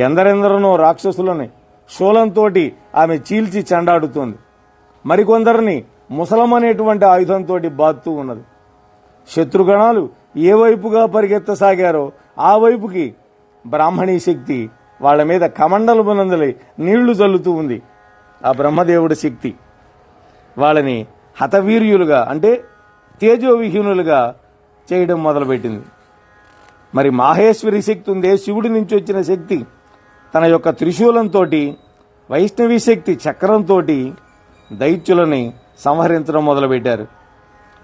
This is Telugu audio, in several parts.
ఎందరెందరనో రాక్షసులని శూలంతోటి ఆమె చీల్చి చెండాడుతోంది. మరికొందరిని ముసలమనేటువంటి ఆయుధంతో బాదుతూ ఉన్నది. శత్రుగణాలు ఏ వైపుగా పరిగెత్తసాగారో ఆ వైపుకి బ్రాహ్మణీ శక్తి వాళ్ళ మీద కమండలు కమండలమునందలి నీళ్ళు చల్లుతూ ఉంది. ఆ బ్రహ్మదేవుడి శక్తి వాళ్ళని హతవీర్యులుగా అంటే తేజోవిహీనులుగా చేయడం మొదలుపెట్టింది. మరి మాహేశ్వరి శక్తి ఉందే శివుడి నుంచి వచ్చిన శక్తి తన యొక్క త్రిశూలంతో వైష్ణవి శక్తి చక్రంతో దైత్యులని సంహరించడం మొదలుపెట్టారు.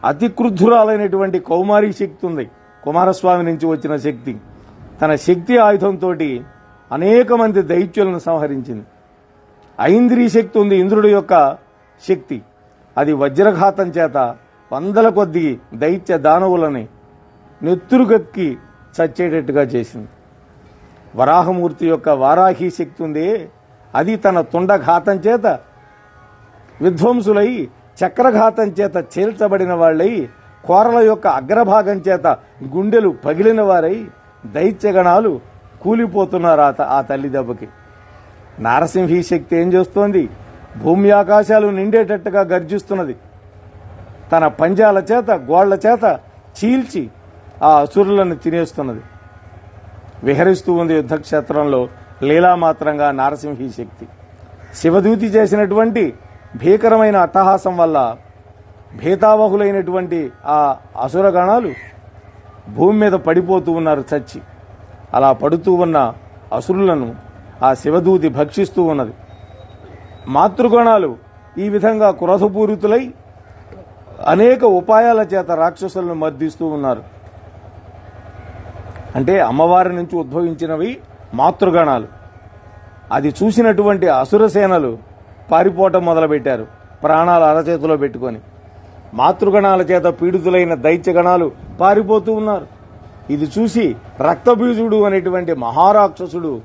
అతి క్రుద్ధురాలైనటువంటి కౌమారి శక్తి ఉంది. కుమారస్వామి నుంచి వచ్చిన శక్తి. తన శక్తి ఆయుధంతో అనేక మంది దైత్యులను సంహరించింది. ఐంద్రియ శక్తి ఉంది ఇంద్రుడి యొక్క శక్తి. అది వజ్రఘాతం చేత వందల కొద్ది దైత్య దానవులని నెత్తురుగక్కి చచ్చేటట్టుగా చేసింది. వరాహమూర్తి యొక్క వారాహి శక్తి ఉంది అది తన తుండఘాతం చేత విధ్వంసులై చక్రఘాతం చేత చీల్చబడిన వాళ్ళై కోరల యొక్క అగ్రభాగం చేత గుండెలు పగిలిన వారై దైత్యగణాలు కూలిపోతున్నారు ఆ ఆ తల్లి దెబ్బకి. నారసింహీ శక్తి ఏం చేస్తోంది? భూమి ఆకాశాలు నిండేటట్టుగా గర్జిస్తున్నది. తన పంజాల చేత గోళ్ళ చేత చీల్చి ఆ అసురులను తినేస్తున్నది. విహరిస్తూ ఉంది యుద్ధక్షేత్రంలో లీలామాత్రంగా నారసింహీ శక్తి. శివదూతి చేసినటువంటి భీకరమైన అట్టహాసం వల్ల భీతావహులైనటువంటి ఆ అసురగణాలు భూమి మీద పడిపోతూ ఉన్నారు చచ్చి. అలా పడుతూ ఉన్న అసురులను ఆ శివదూతి భక్షిస్తూ ఉన్నది. మాతృగణాలు ఈ విధంగా క్రోధపూరితులై అనేక ఉపాయాల చేత రాక్షసులను మర్దిస్తూ ఉన్నారు. అంటే అమ్మవారి నుంచి ఉద్భవించినవి మాతృగణాలు. అది చూసినటువంటి అసురసేనలు పారిపోవటం మొదలుపెట్టారు. ప్రాణాలు అరచేతిలో పెట్టుకొని. మాతృగణాల చేత పీడితులైన దైత్యగణాలు పారిపోతూ ఉన్నారు. ఇది చూసి రక్తబీజుడు అనేటువంటి మహారాక్షసుడు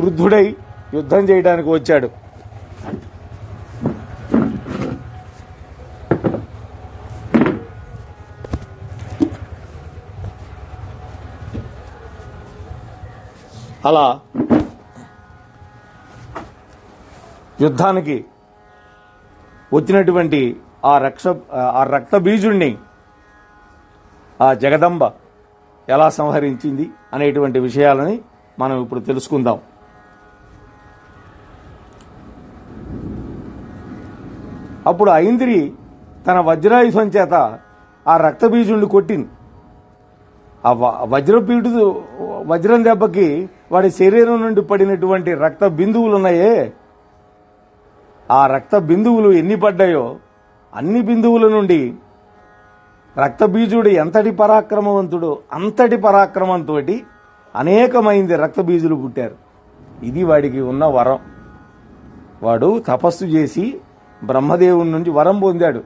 వృద్ధుడై యుద్ధం చేయడానికి వచ్చాడు. అలా యుద్ధానికి వచ్చినటువంటి ఆ రక్ష ఆ రక్త బీజుణ్ణి ఆ జగదంబ ఎలా సంహరించింది అనేటువంటి విషయాలని మనం ఇప్పుడు తెలుసుకుందాం. అప్పుడు ఐంద్రి తన వజ్రాయుధం చేత ఆ రక్తబీజుణ్ణి కొట్టింది. ఆ వ- వజ్రపీడు వజ్రం దెబ్బకి వాడి శరీరం నుండి పడినటువంటి రక్త బిందువులు ఉన్నాయే? ఆ రక్త బిందువులు ఎన్ని పడ్డాయో అన్ని బిందువుల నుండి రక్తబీజుడు ఎంతటి పరాక్రమవంతుడో అంతటి పరాక్రమంతో అనేకమైంది రక్తబీజులు పుట్టారు. ఇది వాడికి ఉన్న వరం. వాడు తపస్సు చేసి బ్రహ్మదేవుని నుంచి వరం పొందాడు.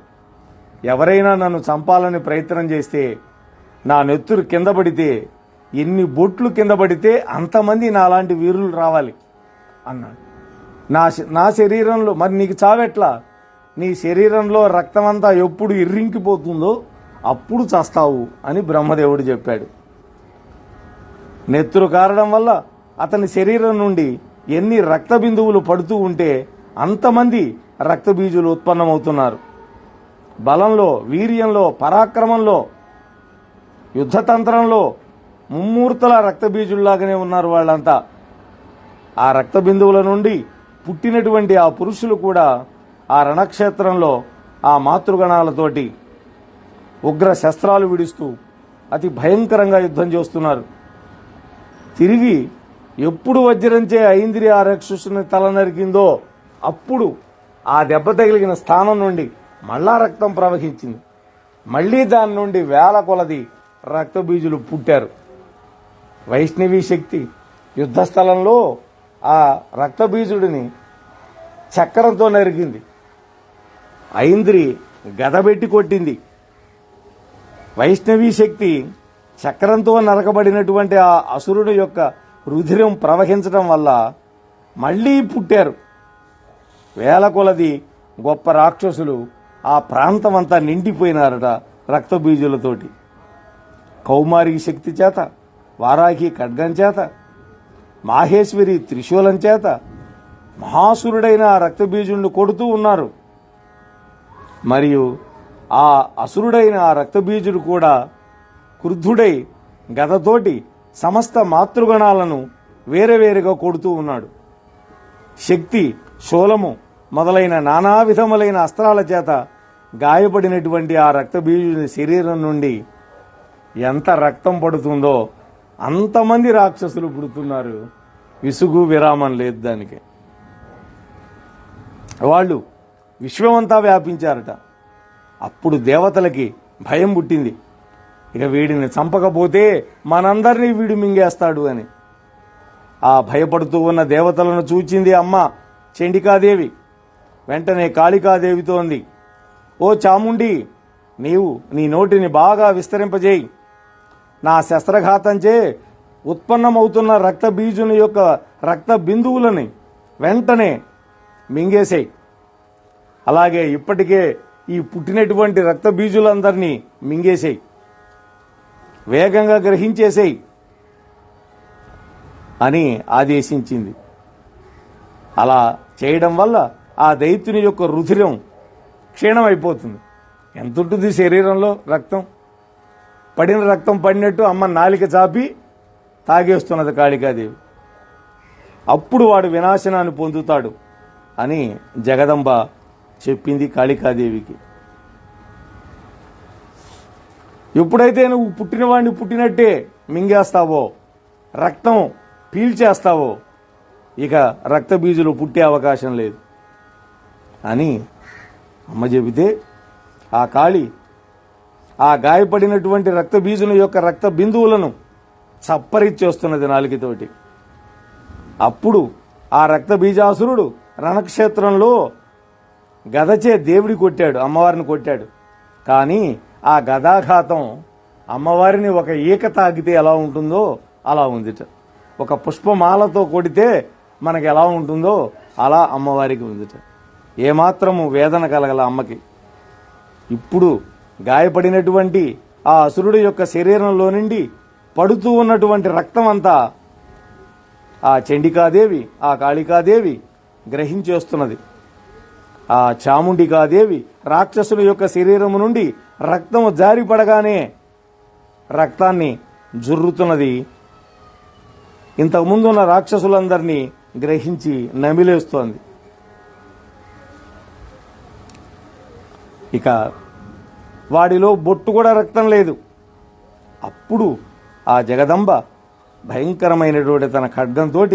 ఎవరైనా నన్ను చంపాలని ప్రయత్నం చేస్తే నా నెత్తురు కింద పడితే ఎన్ని బొట్లు కింద పడితే అంతమంది నాలాంటి వీరులు రావాలి అన్నాడు. నా నా శరీరంలో మరి నీకు చావెట్లా నీ శరీరంలో రక్తమంతా ఎప్పుడు ఇర్రింకిపోతుందో అప్పుడు చస్తావు అని బ్రహ్మదేవుడు చెప్పాడు. నెత్తురు కారడం వల్ల అతని శరీరం నుండి ఎన్ని రక్త బిందువులు పడుతూ ఉంటే అంతమంది రక్తబీజులు ఉత్పన్నమవుతున్నారు. బలంలో వీర్యంలో పరాక్రమంలో యుద్ధతంత్రంలో ముమ్మూర్తల రక్తబీజుల్లాగానే ఉన్నారు వాళ్ళంతా. ఆ రక్త బిందువుల నుండి పుట్టినటువంటి ఆ పురుషులు కూడా ఆ రణక్షేత్రంలో ఆ మాతృగణాలతోటి ఉగ్ర శస్త్రాలు విడుస్తూ అతి భయంకరంగా యుద్ధం చేస్తున్నారు. తిరిగి ఎప్పుడు వజ్రంచే ఐంద్రియ ఆ రక్షసుని తల నరికిందో అప్పుడు ఆ దెబ్బ తగిలిన స్థానం నుండి మళ్ళా రక్తం ప్రవహించింది. మళ్ళీ దాని నుండి వేల కొలది రక్తబీజులు పుట్టారు. వైష్ణవి శక్తి యుద్ధ స్థలంలో ఆ రక్తబీజుడిని చక్రంతో నరికింది. ఐంద్రి గదబెట్టి కొట్టింది. వైష్ణవి శక్తి చక్రంతో నరకబడినటువంటి ఆ అసురుడు యొక్క రుధిరం ప్రవహించడం వల్ల మళ్ళీ పుట్టారు. వేల కొలది గొప్ప రాక్షసులు ఆ ప్రాంతమంతా నిండిపోయినారట రక్తబీజులతోటి. కౌమారి శక్తి చేత వారాహి ఖడ్గం చేత మాహేశ్వరి త్రిశూలం చేత మహాసురుడైన ఆ రక్తబీజుణ్ణి కొడుతూ ఉన్నారు. మరియు ఆ అసురుడైన ఆ రక్తబీజుడు కూడా క్రుద్ధుడై గదతోటి సమస్త మాతృగణాలను వేరే వేరుగా కొడుతూ ఉన్నాడు. శక్తి శూలము మొదలైన నానా విధములైన అస్త్రాల చేత గాయపడినటువంటి ఆ రక్తబీజుని శరీరం నుండి ఎంత రక్తం పడుతుందో అంతమంది రాక్షసులు పుడుతున్నారు. విసుగు విరామం లేదు దానికి. వాళ్ళు విశ్వమంతా వ్యాపించారట. అప్పుడు దేవతలకి భయం పుట్టింది. ఇక వీడిని చంపకపోతే మనందరినీ వీడు మింగేస్తాడు అని. ఆ భయపడుతూ ఉన్న దేవతలను చూచింది అమ్మ చండికాదేవి. వెంటనే కాళికాదేవితో ఉంది ఓ చాముండి నీవు నీ నోటిని బాగా విస్తరింపజేయి. నా శస్త్రఘాతంచే ఉత్పన్నమవుతున్న రక్త బీజుని యొక్క రక్త బిందువులని వెంటనే మింగేసేయి. అలాగే ఇప్పటికే ఈ పుట్టినటువంటి రక్త బీజులందరినీ మింగేసేయి. వేగంగా గ్రహించేసేయి అని ఆదేశించింది. అలా చేయడం వల్ల ఆ దైత్యుని యొక్క రుధిరం క్షీణమైపోతుంది. ఎంత ఉంటుంది శరీరంలో రక్తం? పడిన రక్తం పడినట్టు అమ్మ నాలిక చాపి తాగేస్తున్నది కాళికాదేవి. అప్పుడు వాడు వినాశనాన్ని పొందుతాడు అని జగదంబ చెప్పింది కాళికాదేవికి. ఎప్పుడైతే నువ్వు పుట్టినవాడిని పుట్టినట్టే మింగేస్తావో రక్తం పీల్చేస్తావో ఇక రక్త బీజులు పుట్టే అవకాశం లేదు. అని అమ్మ చెబితే ఆ కాళి ఆ గాయపడినటువంటి రక్త బీజుల యొక్క రక్త బిందువులను చప్పరిచ్చేస్తున్నది నాలుగుతోటి అప్పుడు ఆ రక్త బీజాసురుడు రణక్షేత్రంలో గదచే దేవుడి కొట్టాడు అమ్మవారిని కొట్టాడు. కానీ ఆ గదాఘాతం అమ్మవారిని ఒక ఈక తాకితే ఎలా ఉంటుందో అలా ఉందిట. ఒక పుష్పమాలతో కొడితే మనకు ఎలా ఉంటుందో అలా అమ్మవారికి ఉందిట. ఏమాత్రము వేదన కలగల అమ్మకి. ఇప్పుడు గాయపడినటువంటి ఆ అసురుడి యొక్క శరీరంలో నుండి పడుతూ ఉన్నటువంటి రక్తం అంతా ఆ చండికాదేవి ఆ కాళికాదేవి గ్రహించేస్తున్నది ఆ చాముండికాదేవి రాక్షసుల యొక్క శరీరము నుండి రక్తము జారిపడగానే రక్తాన్ని జుర్రుతున్నది. ఇంతకుముందు ఉన్న రాక్షసులందరినీ గ్రహించి నమిలేస్తోంది. ఇక వాడిలో బొట్టు కూడా రక్తం లేదు. అప్పుడు ఆ జగదంబ భయంకరమైనటువంటి తన ఖడ్గంతో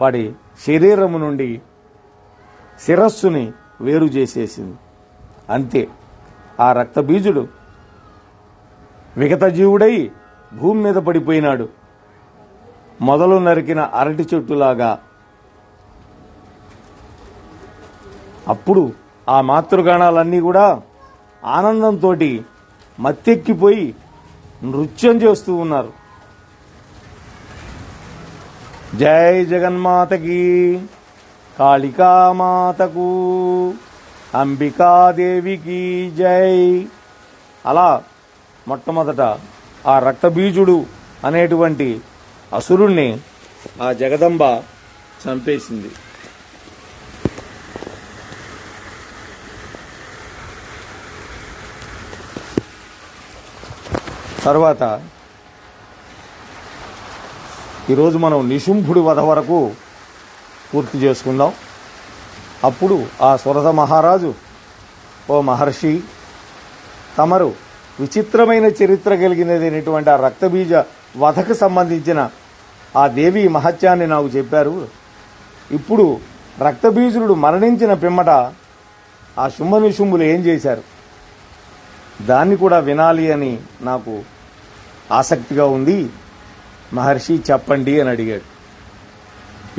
వాడి శరీరము నుండి శిరస్సుని వేరు చేసేసింది. అంతే. ఆ రక్తబీజుడు విగతజీవుడై భూమి మీద పడిపోయినాడు. మొదలు నరికిన అరటి చెట్టులాగా. అప్పుడు ఆ మాతృగణాలన్నీ కూడా ఆనందంతో మత్తెక్కిపోయి నృత్యం చేస్తూ ఉన్నారు. జై జగన్మాతకి కాళికామాతకు అంబికాదేవికి జై. అలా మొట్టమొదట ఆ రక్తబీజుడు అనేటువంటి అసురుణ్ణి ఆ జగదంబ చంపేసింది. తర్వాత ఈరోజు మనం నిశుంభుడి వధ వరకు పూర్తి చేసుకుందాం. అప్పుడు ఆ సురథ మహారాజు ఓ మహర్షి తమరు విచిత్రమైన చరిత్ర కలిగినదైనటువంటి ఆ రక్తబీజ వధకు సంబంధించిన ఆ దేవి మహత్యాన్ని నాకు చెప్పారు. ఇప్పుడు రక్తబీజుడు మరణించిన పిమ్మట ఆ శుంభనిశుంభులు ఏం చేశారు? దాన్ని కూడా వినాలి అని నాకు ఆసక్తిగా ఉంది. మహర్షి చెప్పండి అని అడిగాడు.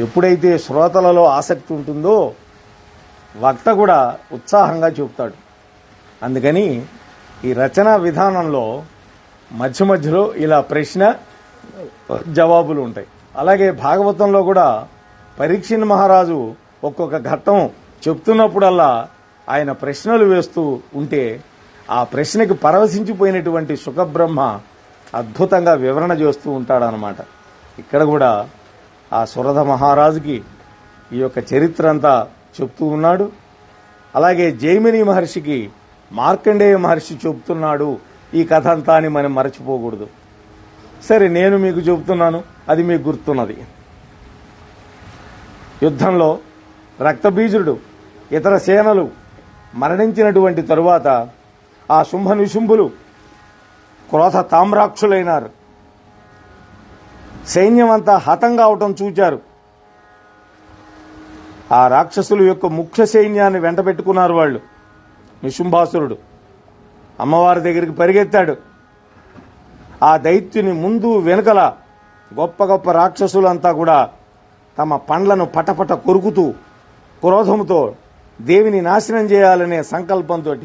ఎప్పుడైతే శ్రోతలలో ఆసక్తి ఉంటుందో వక్త కూడా ఉత్సాహంగా చూపుతాడు. అందుకని ఈ రచనా విధానంలో మధ్య మధ్యలో ఇలా ప్రశ్న జవాబులు ఉంటాయి. అలాగే భాగవతంలో కూడా పరీక్షిన్ మహారాజు ఒక్కొక్క ఘట్టం చెప్తున్నప్పుడల్లా ఆయన ప్రశ్నలు వేస్తూ ఉంటే ఆ ప్రశ్నకి పరవశించిపోయినటువంటి సుఖబ్రహ్మ అద్భుతంగా వివరణ చేస్తూ ఉంటాడనమాట ఇక్కడ కూడా ఆ సురథ మహారాజుకి ఈ యొక్క చరిత్ర అంతా చెప్తూ ఉన్నాడు. అలాగే జైమిని మహర్షికి మార్కండేయ మహర్షి చెబుతున్నాడు ఈ కథ అంతా అని మనం మరచిపోకూడదు. సరే నేను మీకు చెబుతున్నాను అది మీకు గుర్తున్నది. యుద్ధంలో రక్తబీజుడు ఇతర సేనలు మరణించినటువంటి తరువాత ఆ శుంభ నిశుంభులు క్రోధ తామ్రాక్షులైనారు. సైన్యం అంతా హతం కావటం చూచారు. ఆ రాక్షసుల యొక్క ముఖ్య సైన్యాన్ని వెంటబెట్టుకున్నారు వాళ్ళు. నిశుంభాసురుడు. అమ్మవారి దగ్గరికి పరిగెత్తాడు. ఆ దైత్యుని ముందు వెనుకల గొప్ప గొప్ప రాక్షసులంతా కూడా తమ పండ్లను పటపట కొరుకుతూ క్రోధముతో దేవిని నాశనం చేయాలనే సంకల్పంతో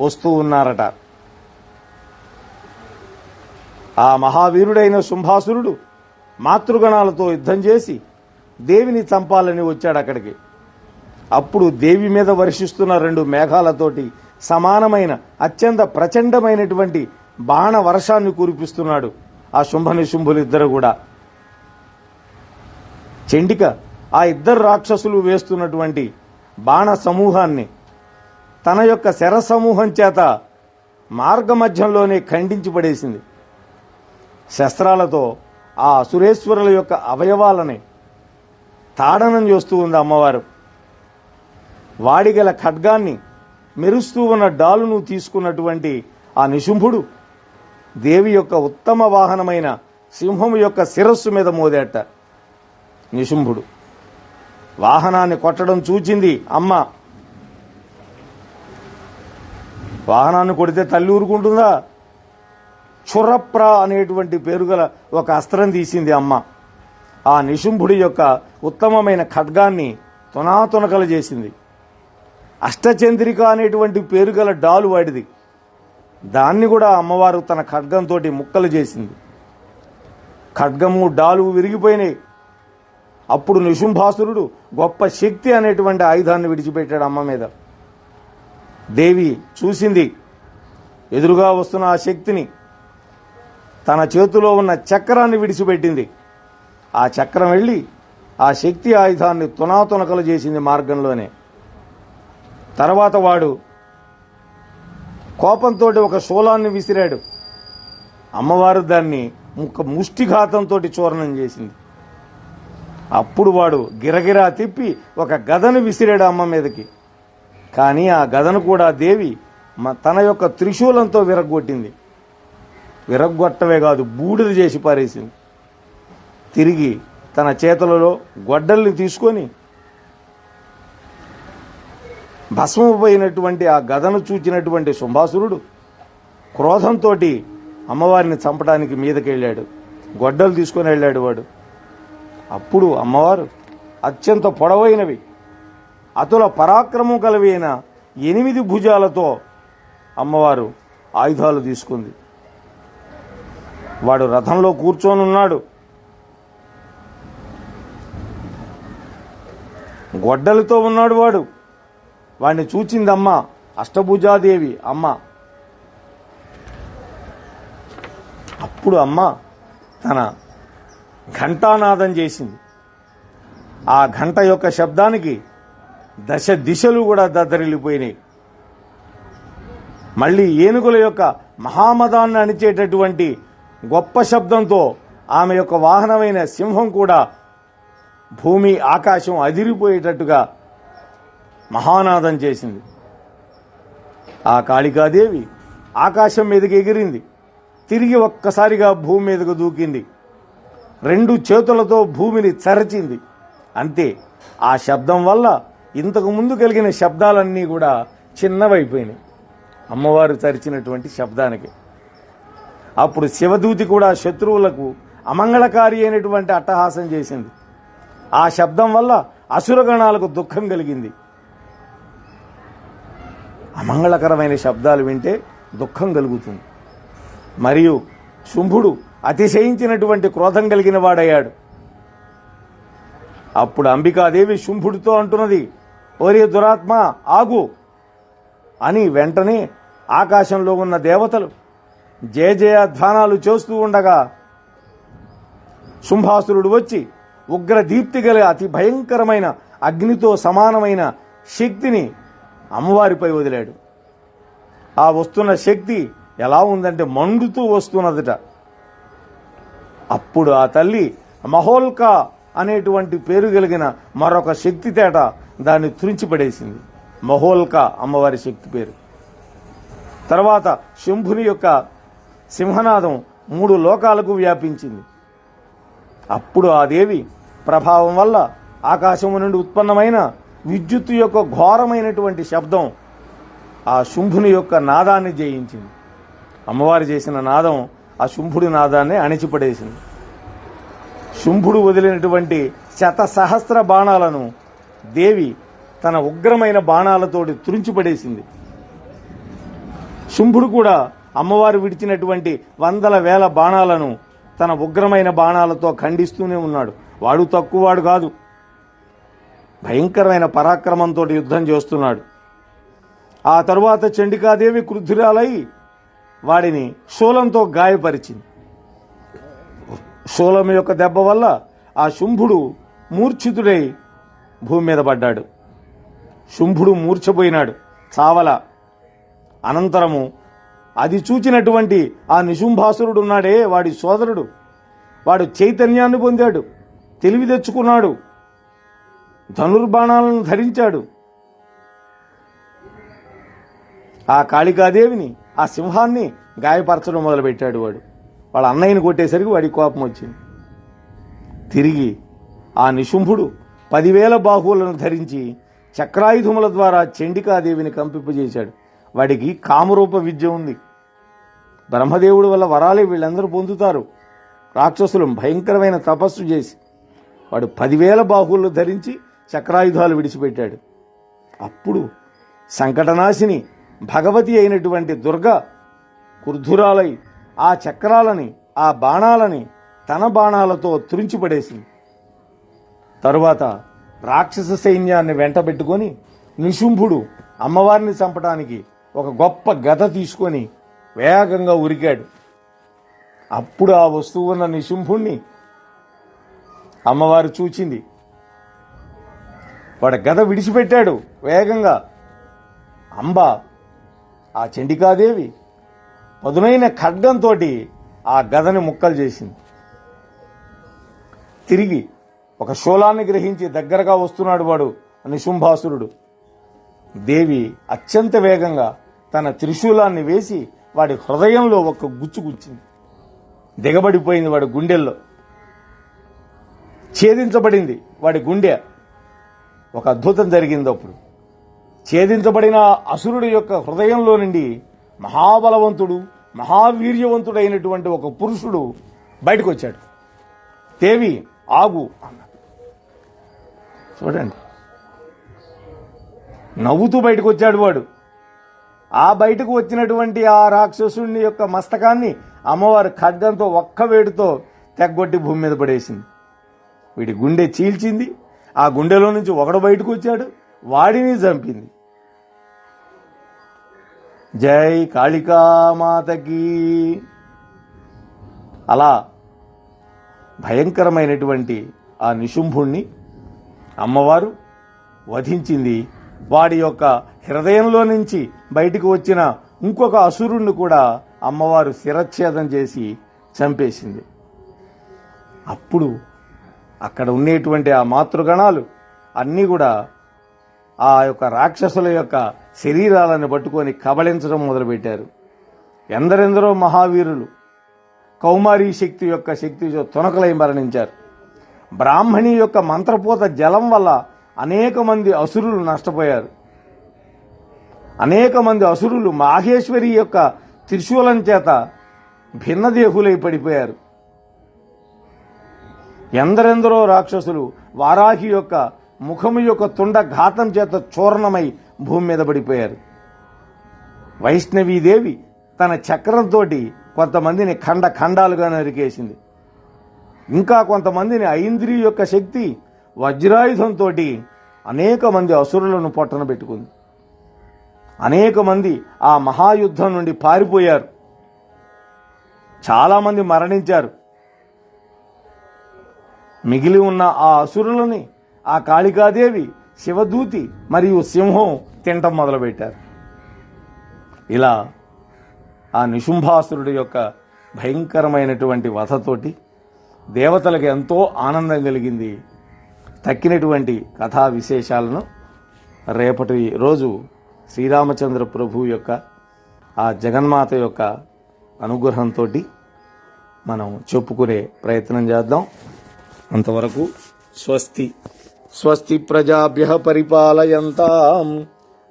వస్తూ ఉన్నారట. ఆ మహావీరుడైన శుంభాసురుడు మాతృగణాలతో యుద్ధం చేసి దేవిని చంపాలని వచ్చాడు అక్కడికి. అప్పుడు దేవి మీద వర్షిస్తున్న రెండు మేఘాలతోటి సమానమైన అత్యంత ప్రచండమైనటువంటి బాణ వర్షాన్ని కురిపిస్తున్నాడు ఆ శుంభని ఇద్దరు కూడా. చెండిక ఆ ఇద్దరు రాక్షసులు వేస్తున్నటువంటి బాణ సమూహాన్ని తన యొక్క శర సమూహం చేత మార్గమధ్యంలోనే ఖండించి పడేసింది. శస్త్రాలతో ఆ అసురేశ్వరుల యొక్క అవయవాలని తాడనం చేస్తూ ఉంది అమ్మవారు. వాడిగల ఖడ్గాన్ని మెరుస్తూ ఉన్న డాలును తీసుకున్నటువంటి ఆ నిశుంభుడు దేవి యొక్క ఉత్తమ వాహనమైన సింహం యొక్క శిరస్సు మీద మోదేట నిశుంభుడు. వాహనాన్ని కొట్టడం చూచింది అమ్మ. వాహనాన్ని కొడితే తల్లి ఊరుకుంటుందా? చురప్ర అనేటువంటి పేరు గల ఒక అస్త్రం తీసింది అమ్మ. ఆ నిశుంభుడి యొక్క ఉత్తమమైన ఖడ్గాన్ని తునాతునకలు చేసింది. అష్టచంద్రిక అనేటువంటి పేరు గల డాలు వాడిది. దాన్ని కూడా అమ్మవారు తన ఖడ్గంతో ముక్కలు చేసింది. ఖడ్గము డాలు విరిగిపోయినాయి. అప్పుడు నిశుంభాసురుడు గొప్ప శక్తి అనేటువంటి ఆయుధాన్ని విడిచిపెట్టాడు అమ్మ మీద. దేవి చూసింది. ఎదురుగా వస్తున్న ఆ శక్తిని తన చేతిలో ఉన్న చక్రాన్ని విడిచిపెట్టింది. ఆ చక్రం వెళ్ళి ఆ శక్తి ఆయుధాన్ని తునాతునకలు చేసింది మార్గంలోనే. తర్వాత వాడు కోపంతో ఒక శూలాన్ని విసిరాడు. అమ్మవారు దాన్ని ముక్క ముష్టిఘాతంతో చూర్ణం చేసింది. అప్పుడు వాడు గిరగిరా తిప్పి ఒక గదను విసిరాడు అమ్మ మీదకి. కానీ ఆ గదను కూడా దేవి తన యొక్క త్రిశూలంతో విరగ్గొట్టింది. విరగ్గొట్టవే కాదు బూడిద చేసి పారేసింది. తిరిగి తన చేతులలో గొడ్డల్ని తీసుకొని భస్మపోయినటువంటి ఆ గదను చూచినటువంటి శుంభాసురుడు క్రోధంతో అమ్మవారిని చంపడానికి మీదకెళ్ళాడు. గొడ్డలు తీసుకొని వెళ్ళాడు వాడు. అప్పుడు అమ్మవారు అత్యంత పొడవైనవి అతుల పరాక్రమం కలివైన ఎనిమిది భుజాలతో అమ్మవారు ఆయుధాలు తీసుకుంది. వాడు రథంలో కూర్చొని ఉన్నాడు. గొడ్డలతో ఉన్నాడు వాడు. వాడిని చూచింది అమ్మ అష్టభుజాదేవి అమ్మ. అప్పుడు అమ్మ తన ఘంటానాదం చేసింది. ఆ ఘంట యొక్క శబ్దానికి దశ దిశలు కూడా దద్దరిల్లిపోయినాయి. మళ్ళీ ఏనుగుల యొక్క మహామదాన్ని అణిచేటటువంటి గొప్ప శబ్దంతో ఆమె యొక్క వాహనమైన సింహం కూడా భూమి ఆకాశం అదిరిపోయేటట్టుగా మహానాదం చేసింది. ఆ కాళికాదేవి ఆకాశం మీదకి ఎగిరింది. తిరిగి ఒక్కసారిగా భూమి మీదకు దూకింది. రెండు చేతులతో భూమిని చరచింది. అంతే ఆ శబ్దం వల్ల ఇంతకు ముందు కలిగిన శబ్దాలన్నీ కూడా చిన్నవైపోయినాయి. అమ్మవారు చరిచినటువంటి శబ్దానికి. అప్పుడు శివదూతి కూడా శత్రువులకు అమంగళకారి అయినటువంటి అట్టహాసం చేసింది. ఆ శబ్దం వల్ల అసురగణాలకు దుఃఖం కలిగింది. అమంగళకరమైన శబ్దాలు వింటే దుఃఖం కలుగుతుంది. మరియు శుంభుడు అతిశయించినటువంటి క్రోధం కలిగిన వాడయ్యాడు. అప్పుడు అంబికాదేవి శుంభుడితో అంటున్నది ఓరే దురాత్మ ఆగు అని వెంటనే ఆకాశంలో ఉన్న దేవతలు జయ జయ ధ్వానాలు చేస్తూ ఉండగా శుంభాసురుడు వచ్చి ఉగ్ర దీప్తి గల అతి భయంకరమైన అగ్నితో సమానమైన శక్తిని అమ్మవారిపై వదిలాడు. ఆ వస్తున్న శక్తి ఎలా ఉందంటే మండుతూ వస్తున్నదట. అప్పుడు ఆ తల్లి మహోల్కా అనేటువంటి పేరు కలిగిన మరొక శక్తి తేట దాన్ని తురించిపడేసింది మహోల్కా అమ్మవారి శక్తి పేరు. తర్వాత శంభుని యొక్క సింహనాదం మూడు లోకాలకు వ్యాపించింది. అప్పుడు ఆ దేవి ప్రభావం వల్ల ఆకాశము నుండి ఉత్పన్నమైన విద్యుత్తు యొక్క ఘోరమైనటువంటి శబ్దం ఆ శుంభుని యొక్క నాదాన్ని జయించింది. అమ్మవారు చేసిన నాదం ఆ శుంభుడి నాదాన్ని అణిచిపడేసింది. శుంభుడు వదిలినటువంటి శత సహస్ర బాణాలను దేవి తన ఉగ్రమైన బాణాలతోటి తురించిపడేసింది శుంభుడు కూడా అమ్మవారు విడిచినటువంటి వందల వేల బాణాలను తన ఉగ్రమైన బాణాలతో ఖండిస్తూనే ఉన్నాడు. వాడు తక్కువవాడు కాదు. భయంకరమైన పరాక్రమంతో యుద్ధం చేస్తున్నాడు. ఆ తరువాత చండికాదేవి క్రుద్ధురాలై వాడిని శూలంతో గాయపరిచింది. శూలం యొక్క దెబ్బ వల్ల ఆ శుంభుడు మూర్ఛితుడై భూమి మీద పడ్డాడు. శుంభుడు మూర్ఛపోయినాడు. చావల అనంతరము అది చూచినటువంటి ఆ నిశుంభాసురుడు ఉన్నాడే వాడి సోదరుడు. వాడు చైతన్యాన్ని పొందాడు తెలివి తెచ్చుకున్నాడు ధనుర్బాణాలను ధరించాడు. ఆ కాళికాదేవిని ఆ సింహాన్ని గాయపరచడం మొదలుపెట్టాడు వాడు. వాళ్ళ అన్నయ్యని కొట్టేసరికి వాడి కోపం వచ్చింది. తిరిగి ఆ నిశుంభుడు పదివేల బాహువులను ధరించి చక్రాయుధముల ద్వారా చండికాదేవిని కంపింపజేశాడు. వాడికి కామరూప విద్య ఉంది. బ్రహ్మదేవుడు వల్ల వరాలే వీళ్ళందరూ పొందుతారు. రాక్షసులు భయంకరమైన తపస్సు చేసి వాడు పదివేల బాహువులు ధరించి చక్రాయుధాలు విడిచిపెట్టాడు. అప్పుడు సంకటనాశిని భగవతి అయినటువంటి దుర్గ కుర్ధురాలై ఆ చక్రాలని ఆ బాణాలని తన బాణాలతో తురించిపడేసింది తరువాత రాక్షస సైన్యాన్ని వెంటబెట్టుకొని నిశుంభుడు అమ్మవారిని చంపడానికి ఒక గొప్ప గద తీసుకొని వేగంగా ఉరికాడు. అప్పుడు ఆ వస్తువు ఉన్న నిశుంభుణ్ణి అమ్మవారు చూచింది. వాడు గద విడిచిపెట్టాడు వేగంగా. అంబ ఆ చండికాదేవి పదునైన ఖడ్గంతో ఆ గదని ముక్కలు చేసింది. తిరిగి ఒక శూలాన్ని గ్రహించి దగ్గరగా వస్తున్నాడు వాడు నిశుంభాసురుడు. దేవి అత్యంత వేగంగా తన త్రిశూలాన్ని వేసి వాడి హృదయంలో ఒక గుచ్చు గుచ్చింది. దిగబడిపోయింది వాడి గుండెల్లో. ఛేదించబడింది వాడి గుండె. ఒక అద్భుతం జరిగింది అప్పుడు. ఛేదించబడిన అసురుడి యొక్క హృదయంలో నుండి మహాబలవంతుడు మహావీర్యవంతుడైనటువంటి ఒక పురుషుడు బయటకు వచ్చాడు దేవి ఆగు అన్నాడు. చూడండి. నవ్వుతూ బయటకు వచ్చాడు వాడు. ఆ బయటకు వచ్చినటువంటి ఆ రాక్షసుని యొక్క మస్తకాన్ని అమ్మవారు ఖడ్గంతో ఒక్క వేడితో తెగ్గొట్టి భూమి మీద పడేసింది. వీడి గుండె చీల్చింది. ఆ గుండెలో నుంచి ఒకడు బయటకు వచ్చాడు. వాడిని చంపింది. జై కాళికామాతకి అలా భయంకరమైనటువంటి ఆ నిశుంభుణ్ణి అమ్మవారు వధించింది. వాడి యొక్క హృదయంలో నుంచి బయటికి వచ్చిన ఇంకొక అసురుణ్ణి కూడా అమ్మవారు శిరచ్ఛేదం చేసి చంపేసింది. అప్పుడు అక్కడ ఉండేటువంటి ఆ మాతృగణాలు అన్నీ కూడా ఆ యొక్క రాక్షసుల యొక్క శరీరాలను పట్టుకొని కబళించడం మొదలుపెట్టారు. ఎందరెందరో మహావీరులు కౌమారీ శక్తి యొక్క శక్తి తునకలై మరణించారు. బ్రాహ్మణి యొక్క మంత్రపూత జలం వల్ల అనేక మంది అసురులు నష్టపోయారు. అనేక మంది అసురులు మాహేశ్వరి యొక్క త్రిశూలం చేత భిన్నదేహులై పడిపోయారు. ఎందరెందరో రాక్షసులు వారాహి యొక్క ముఖము యొక్క తుండ ఘాతం చేత చూర్ణమై భూమి మీద పడిపోయారు. వైష్ణవీదేవి తన చక్రంతో కొంతమందిని ఖండ ఖండాలుగా నరికేసింది. ఇంకా కొంతమందిని ఐంద్రి యొక్క శక్తి వజ్రాయుధంతో అనేక మంది అసురులను పొట్టన పెట్టుకుంది. అనేక మంది ఆ మహాయుద్ధం నుండి పారిపోయారు. చాలామంది మరణించారు. మిగిలి ఉన్న ఆ అసురులని ఆ కాళికాదేవి శివదూతి మరియు సింహం తింటం మొదలుపెట్టారు. ఇలా ఆ నిశుంభాసురుడి యొక్క భయంకరమైనటువంటి వధతోటి దేవతలకు ఎంతో ఆనందం కలిగింది. తక్కినటువంటి కథా విశేషాలను రేపటి రోజు శ్రీరామచంద్ర ప్రభు యొక్క ఆ జగన్మాత యొక్క అనుగ్రహంతో మనం చెప్పుకునే ప్రయత్నం చేద్దాం. అంతవరకు స్వస్తి. స్వస్తి ప్రజాభ్య పరిపాలయంతాం.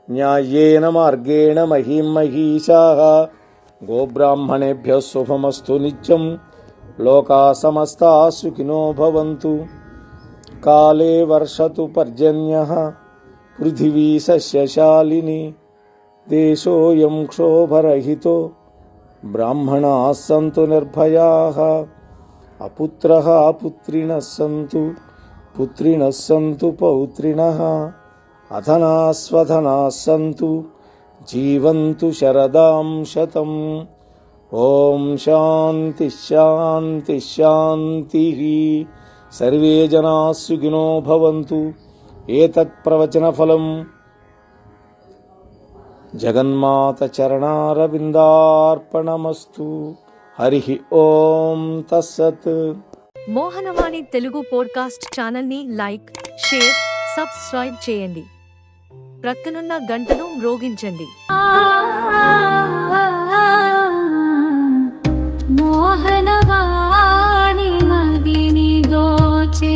న్యాయేన మార్గేణ మహీం మహీషా గోబ్రాహ్మణేభ్య శుభమస్తు నిత్యం. లోకా సమస్తా సుఖినో భవంతు. కాలే వర్షతు పర్జన్య. పృథివీ సస్యశాలిని దేశోయం క్షోభరహితో బ్రాహ్మణా సంతు నిర్భయా అపుత్ర పుత్రిణ సంతు పుత్రిణ సంతు పౌత్రిణ అధనాస్వధనా సంతు జీవంతు శరదాం శతం. ఓం శాంతి శాంతి శాంతి. సర్వే జనా సుఖినో భవంతు. ఏతత్ప్రవచన ఫలం జగన్మాత చరణారవిందార్పణమస్తు హరి ఓం తస్సత్. మోహనవాణి తెలుగు పోడ్కాస్ట్ ఛానల్ని లైక్ షేర్ సబ్స్క్రైబ్ చేయండి. ప్రక్కనున్న గంటను రోగించండి మోహనవాణి మదిని దోచే